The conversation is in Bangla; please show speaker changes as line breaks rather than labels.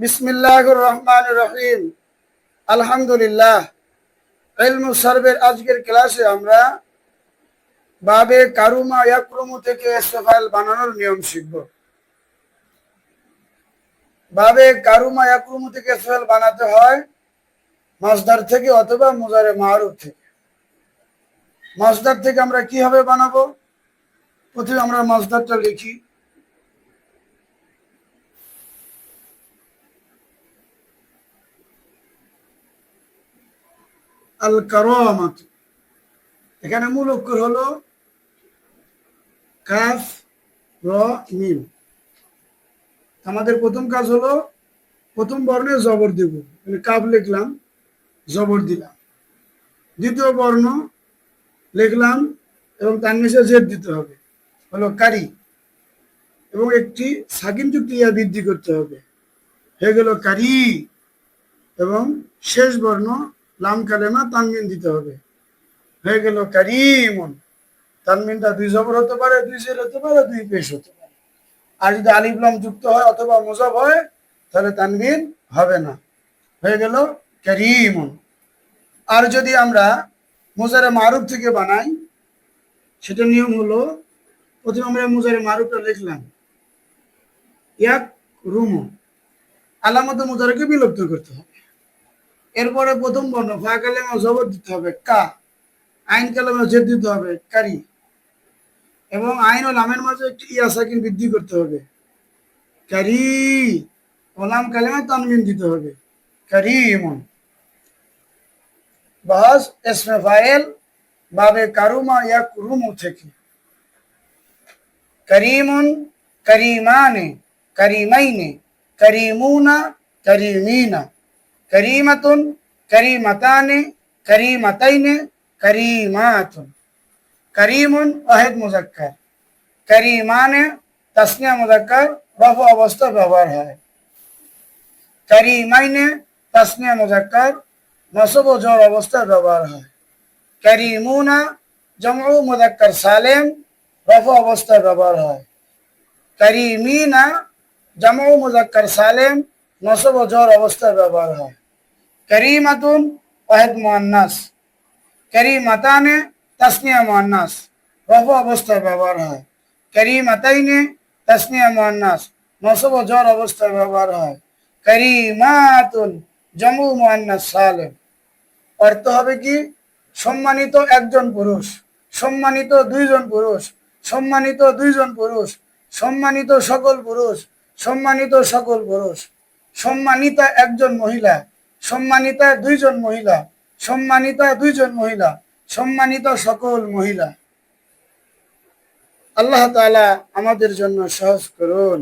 বিসমিল্লাহ রহমান রহিম। আলহামদুলিল্লাহ। ইলমু সার্ভের আজকের ক্লাসে আমরা বাবে কারুমা ইয়াকরুমু থেকে ইস্তেফাইল বানানোর নিয়ম শিখব। বাবে কারুমা ইয়াকরুমু থেকে ইস্তেফাইল বানাতে হয় মাসদার থেকে অথবা মুজারে মারুফ থেকে। মাসদার থেকে আমরা কীভাবে বানাবো? প্রথমে আমরা মাসদারটা লিখি। আল কারামাত এখানে মূল অক্ষর হলো কাফ, র আমাদের প্রথম কাজ হলো প্রথম বর্ণে জবর দেব। মানে কাফ লিখলাম, জবর দিলাম। দ্বিতীয় বর্ণ লিখলাম এবং তার নিচে জেদ দিতে হবে। হলো কারি। এবং একটি সাকিন যুক্ত ইয়া বৃদ্ধি করতে হবে। হয়ে গেল কারি। এবং শেষ বর্ণ লাম কালেমা তানমিন দিতে হবে। হয়ে গেল কারিমন। তানমিনটা দুই জবর হতে পারে, দুই জের হতে পারে, দুই পেশ হতে পারে। আর যদি আলিফ লাম যুক্ত হয় অথবা মোজাব হয়, তাহলে তানমিন হবে না। হয়ে গেল কারিমন। আর যদি আমরা মোজারে মারুফ থেকে বানাই সেটা নিয়ম হলো, প্রথমে আমরা মোজারে মারুফটা লিখলাম। এক রুমো। আলামত মোজারেকে বিলুপ্ত করতে হবে। এরপরে প্রথম বর্ণ ফা কালেমা জবর দিতে হবে, কা। আইন কালেমা জেদ দিতে হবে, কারি। এবং আইন ও লামের মাঝে একটি ইয়া সাকিন বৃদ্ধি করতে হবে, কারি। ওলাম কালেমা তানমিন দিতে হবে, কারি এমন। বাস, এসমে ফাইল বাবে কারুমা ইয়া কুরুমু থেকে। করিমুন, করিমানে, করিমাইনে, করিমুনা, করিমিনা। করিমাতুন করিমাতানে করিমাতাইনে করিমাতুন করিমুন ওয়াহিদ মুজাক্কার করিমানে তাসনিয়া মুজাক্কার রফ অবস্থা ব্যবহার হয় করিমাইনে তাসনিয়া মুজাক্কার নসব ও জোর অবস্থা ব্যবহার হয় করিমুনা জমউ মুজাক্কার সালেম রফ অবস্থা ব্যবহার হয় করিমিনা জমউ মুজাক্কার সালেম নসব ও জোর অবস্থা ব্যবহার হয় করিমাতুন ওয়াহিদ মুআন্নাস করিমাতানে তাসনিয়া মুআন্নাস রফ অবস্থায় ব্যবহার হয় করিমাতাইনে তাসনিয়া মুআন্নাস নসব জোর অবস্থায় ব্যবহার হয় করিমাতুন জমু মুআন্নাস সালেম অর্থ হবে কি? সম্মানিত একজন পুরুষ, সম্মানিত দুইজন পুরুষ, সম্মানিত দুইজন পুরুষ, সম্মানিত সকল পুরুষ, সম্মানিত সকল পুরুষ, সম্মানিতা একজন মহিলা সম্মানিতা দুইজন মহিলা, সম্মানিতা দুইজন মহিলা, সম্মানিত সকল মহিলা। আল্লাহ তালা আমাদের জন্য সহজ করুন।